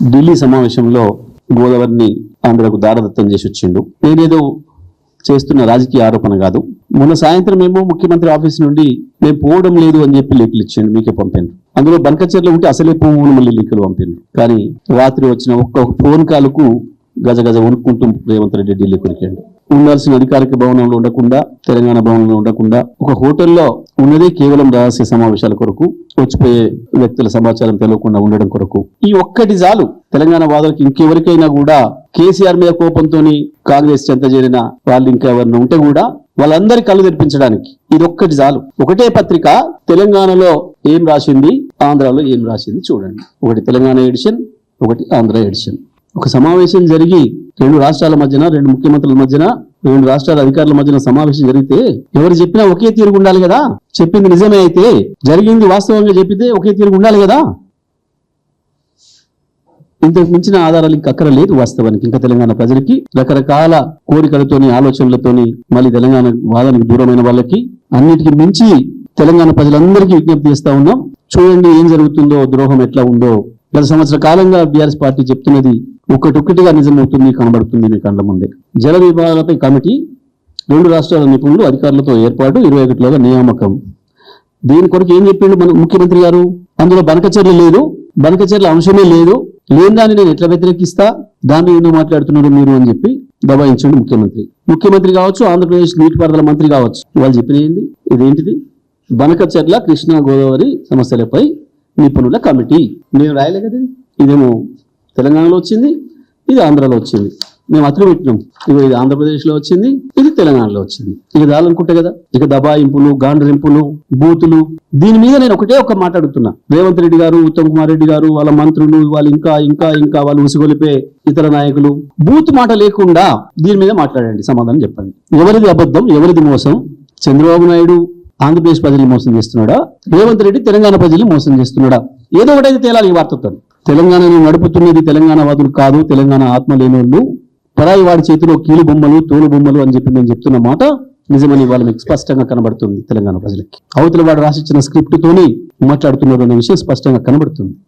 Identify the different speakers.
Speaker 1: ఢిల్లీ సమావేశంలో గోదావరిని ఆంధ్రకు దారదత్తం చేసి వచ్చిండు. నేనేదో చేస్తున్న రాజకీయ ఆరోపణ కాదు. మొన్న సాయంత్రం ఏమో ముఖ్యమంత్రి ఆఫీస్ నుండి మేము పోవడం లేదు అని చెప్పి లేఖలు ఇచ్చిండు మీకే పంపాను అందులో బంకచర్ల ఉంటే అసలే పువ్వులు మళ్ళీ లేఖలు పంపాను కానీ రాత్రి వచ్చిన ఒక్క ఫోన్ కాల్కు గజ గజ వణుక్కుంటూ రేవంత్ రెడ్డి ఢిల్లీ కొరికాడు. ఉండాల్సిన అధికారిక భవనంలో ఉండకుండా తెలంగాణ భవనంలో ఉండకుండా ఒక హోటల్లో ఉన్నదే కేవలం రహస్య సమావేశాల కొరకు వచ్చిపోయే వ్యక్తుల సమాచారం తెలియకుండా ఉండడం కొరకు. ఈ ఒక్కటి చాలు. తెలంగాణ వాదులకు ఇంకెవరికైనా కూడా కేసీఆర్ మీద కోపంతో కాంగ్రెస్ చెంత చేరిన వాళ్ళు ఇంకా ఎవరైనా ఉంటే కూడా వాళ్ళందరి కళ్ళు తెరిపించడానికి ఇది ఒక్కటి చాలు. ఒకటే పత్రిక తెలంగాణలో ఏం రాసింది ఆంధ్రాలో ఏం రాసింది చూడండి. ఒకటి తెలంగాణ ఎడిషన్ ఒకటి ఆంధ్ర ఎడిషన్. ఒక సమావేశం జరిగి రెండు రాష్ట్రాల మధ్యన రెండు ముఖ్యమంత్రుల మధ్యన రెండు రాష్ట్రాల అధికారుల మధ్యన సమావేశం జరిగితే ఎవరు చెప్పినా ఒకే తీరుగు ఉండాలి కదా? చెప్పింది నిజమే అయితే జరిగింది వాస్తవంగా చెప్పితే ఒకే తీరుగు ఉండాలి కదా? ఇంతకు మించిన ఆధారాలు ఇంకా అక్కర లేదు వాస్తవానికి. ఇంకా తెలంగాణ ప్రజలకి రకరకాల కోరికలతోని ఆలోచనలతోని మళ్ళీ తెలంగాణ వాదానికి దూరమైన వాళ్ళకి అన్నిటికీ మించి తెలంగాణ ప్రజలందరికీ విజ్ఞప్తి చేస్తా ఉన్నాం. చూడండి ఏం జరుగుతుందో ద్రోహం ఎట్లా ఉందో. గత సంవత్సర కాలంగా బీఆర్ఎస్ పార్టీ చెప్తున్నది ఒకటొక్కటిగా నిజమవుతుంది కనబడుతుంది మీ కళ్ళ ముందే. జల విభాగాలపై కమిటీ రెండు రాష్ట్రాల నిపుణులు అధికారులతో ఏర్పాటు ఇరవై ఒకటిలోగా నియామకం. దీని కొరకు ఏం చెప్పిండు మన ముఖ్యమంత్రి గారు? అందులో బనకచర్ల లేదు బనకచర్ల అంశమే లేదు. లేని దాన్ని నేను ఎట్లా వ్యతిరేకిస్తా? దాన్ని ఎందుకు మాట్లాడుతున్నారు మీరు అని చెప్పి దబాయించండి ముఖ్యమంత్రి. ముఖ్యమంత్రి కావచ్చు ఆంధ్రప్రదేశ్ నీటిపారుదల మంత్రి కావచ్చు. వాళ్ళు చెప్పిన ఏంది? ఇదేంటిది? బనకచర్ల కృష్ణా గోదావరి సమస్యలపై నిపుణుల కమిటీ. నేను రాయలే కదా ఇదేమో తెలంగాణలో వచ్చింది ఇది ఆంధ్రాలో వచ్చింది. మేము అతను పెట్టినాం ఇగో ఇది ఆంధ్రప్రదేశ్లో వచ్చింది ఇది తెలంగాణలో వచ్చింది. ఇక దాలనుకుంటే కదా ఇక దబాయింపులు గాండ్రింపులు బూతులు దీని మీద నేను ఒకటే ఒక మాట అడుగుతున్నా. రేవంత్ రెడ్డి గారు ఉత్తమ్ కుమార్ రెడ్డి గారు వాళ్ళ మంత్రులు వాళ్ళు ఇంకా ఇంకా ఇంకా వాళ్ళు ఉసిగొలిపే ఇతర నాయకులు బూత్ మాట లేకుండా దీని మీద మాట్లాడండి సమాధానం చెప్పండి. ఎవరిది అబద్ధం ఎవరిది మోసం? చంద్రబాబు నాయుడు ఆంధ్రప్రదేశ్ ప్రజల్ని మోసం చేస్తున్నాడా? రేవంత్ రెడ్డి తెలంగాణ ప్రజల్ని మోసం చేస్తున్నాడా? ఏదో ఒకటైతే తేలాలి ఈ వార్తతో తెలంగాణను నడుపుతున్నది తెలంగాణ వాదులు కాదు తెలంగాణ ఆత్మ లేనోళ్ళు. పరాయి వాడి చేతిలో కీలు బొమ్మలు తోలు బొమ్మలు అని చెప్పి మేము చెప్తున్న మాట నిజమని వాళ్ళ మీకు స్పష్టంగా కనబడుతుంది తెలంగాణ ప్రజలకి. అవతల వాడు రాసిచ్చిన స్క్రిప్ట్ తోని మాట్లాడుతున్నారు అనే విషయం స్పష్టంగా కనబడుతుంది.